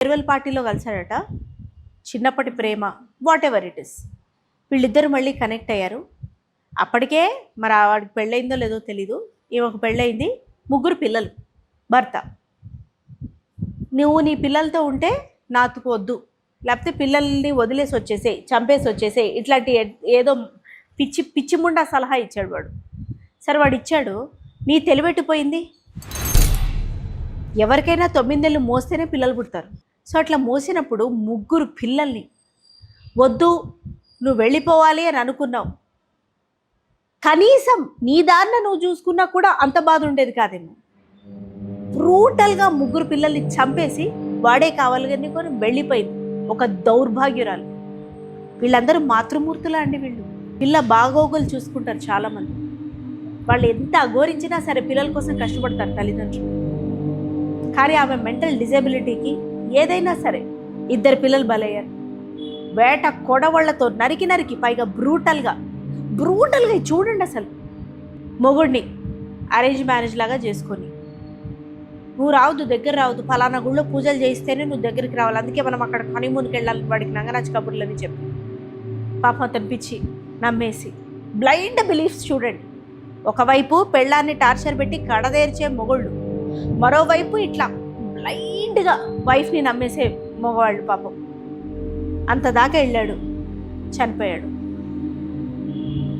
Farewell పార్టీలో కలిశాడట చిన్నప్పటి ప్రేమ వాట్ ఎవర్ ఇట్ ఇస్ వీళ్ళిద్దరు మళ్ళీ కనెక్ట్ అయ్యారు. అప్పటికే మరి ఆ వాడికి పెళ్ళయిందో లేదో తెలీదు. ఈమెకు పెళ్ళయింది. ముగ్గురు పిల్లలు. భర్త. నువ్వు నీ పిల్లలతో ఉంటే నాతుకు వద్దు లేకపోతే పిల్లల్ని వదిలేసి వచ్చేసే చంపేసి వచ్చేసే ఇట్లాంటి ఏదో పిచ్చి పిచ్చిముండా సలహా ఇచ్చాడు వాడు. సరే వాడు ఇచ్చాడు. నీ తెలివెట్టిపోయింది ఎవరికైనా తొమ్మిది నెలలు మోస్తేనే పిల్లలు పుడతారు. సో అట్లా మోసినప్పుడు ముగ్గురు పిల్లల్ని వద్దు నువ్వు వెళ్ళిపోవాలి అని అనుకున్నావు. కనీసం నీ దారిన నువ్వు చూసుకున్నా కూడా అంత బాధ ఉండేది కాదేమో. బ్రూటల్గా ముగ్గురు పిల్లల్ని చంపేసి వాడే కావాలి కానీ కొని వెళ్ళిపోయింది ఒక దౌర్భాగ్యురాలు. వీళ్ళందరూ మాతృమూర్తులా అండి వీళ్ళు. పిల్ల బాగోగులు చూసుకుంటారు చాలామంది. వాళ్ళు ఎంత అఘోరించినా సరే పిల్లల కోసం కష్టపడతారు తల్లిదండ్రులు. కానీ ఆమె మెంటల్ డిజేబిలిటీకి ఏదైనా సరే ఇద్దరు పిల్లలు బలయ్యారు. వేట కొడవళ్ళతో నరికి నరికి పైగా బ్రూటల్గా బ్రూటల్గా చూడండి అసలు. మొగుడిని అరేంజ్ మ్యారేజ్ లాగా చేసుకొని నువ్వు రావద్దు దగ్గర రావద్దు ఫలానా గుళ్ళో పూజలు చేయిస్తేనే నువ్వు దగ్గరికి రావాలి అందుకే మనం అక్కడ హనీమూన్కి వెళ్ళాలి వాడికి నంగరాజ్ కబుర్లు అని చెప్పి. పాపం అతను పిచ్చి నమ్మేసి బ్లైండ్ బిలీఫ్స్ చూడండి. ఒకవైపు పెళ్ళాన్ని టార్చర్ పెట్టి కడదేర్చే మొగుళ్ళు మరోవైపు ఇట్లా బ్లైండ్గా వైఫ్ని నమ్మేసే మగవాళ్ళు పాపం. అంత దాకా వెళ్ళాడు. చనిపోయాడు.